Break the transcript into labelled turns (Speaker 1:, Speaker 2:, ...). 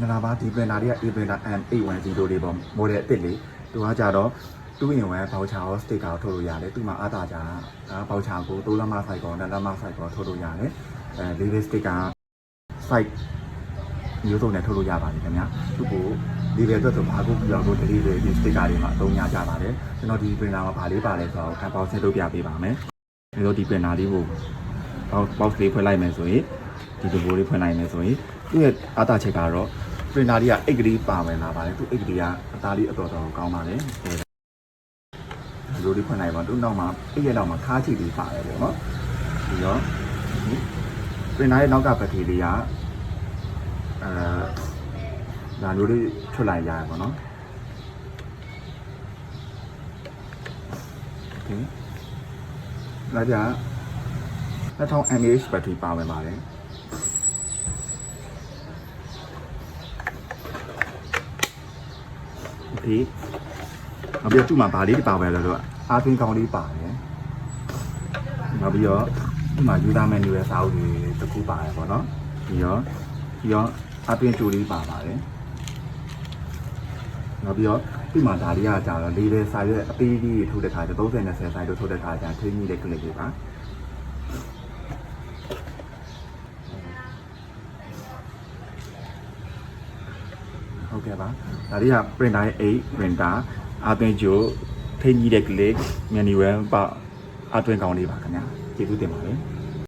Speaker 1: မင်္ဂလာပါဒီ printer တွေက A printer M810 တွေပေါ့ model အစ်စ်လေးသူကကြတော့2 in 1 voucher ရော sticker ကိုထုတ်လို့ရတယ်သူမှာအားသာကြတာဒါ voucher ကို3လက်မ site ကော2လက်မ site ကောထုတ်လို့ရတယ်အဲ level sticker site မျိုးစုံနဲ့ထုတ်လို့ရပါတယ်ခင်ဗျာသူ့ကို level အတွက်ဆိုဘာကိုပြောင်းလို့ delivery ဒီ sticker တွေမှာအသုံးညကြပါတယ်ကျွန်တော်ဒီ printer မှာဘာလေးပါလဲဆိုတော့ခံပေါင်းဆက်လုပ်ပြပေးပါမယ်ဒီလိုဒီ printer လေးကို box လေးဖွင့်လိုက်မယ်ဆိုရင်ဒီလိုဘိုးလေးဖွင့်လိုက်မယ်ဆိုရင်သူ့ရဲ့အားသာချက်ကတော့ printer လေးကအိတ်ကလေးပါဝင်လာပါတယ်သူအိတ်ကလေးကအသားလေးအတော်တော်ကောင်းပါတယ်ဒီလိုလေးဖွင့်လိုက်ပါသူ့နောက်မှာအိတ်ရဲ့နောက်မှာခါးချီလေးပါတယ်ပေါ့နော်ပြီးတော့ printer ရဲ့နောက်ကဘက်ထရီလေးကအဲဒါမျိုးလေးထွက်လိုက်ရတယ်ပေါ့နော်โอเคနောက်ကြ2000 mAh ဘက်ထရီပါဝင်ပါတယ် โอเคနောက်ပြီးတော့သူ့မှာဗာလေးပါပဲလို့တော့အားသွင်းကောင်းလေးပါတယ်နောက်ပြီးတော့ဒီမှာ user menu ရဲ့စာအုပ်တွေတစ်ခုပါတယ်ပေါ့နော်ပြီးတော့ပြီးတော့အားသွင်းကြိုလေးပါပါတယ်နောက်ပြီးတော့ဒီမှာဒါလေးကကြာတော့ level size ရဲ့အသေးကြီးထိုးတဲ့ခါကျ30 20 size တို့ထိုးတဲ့ခါကျထိမိတဲ့ clip တွေပါ ဟုတ်ကဲ့ပါဒါလေးက printer ရဲ့8 printer အသွင်းကြိုထိကြီးတဲ့ click manual ပါအသွင်းကောင်းလေးပါခင်ဗျာကျေးဇူးတင်ပါတယ်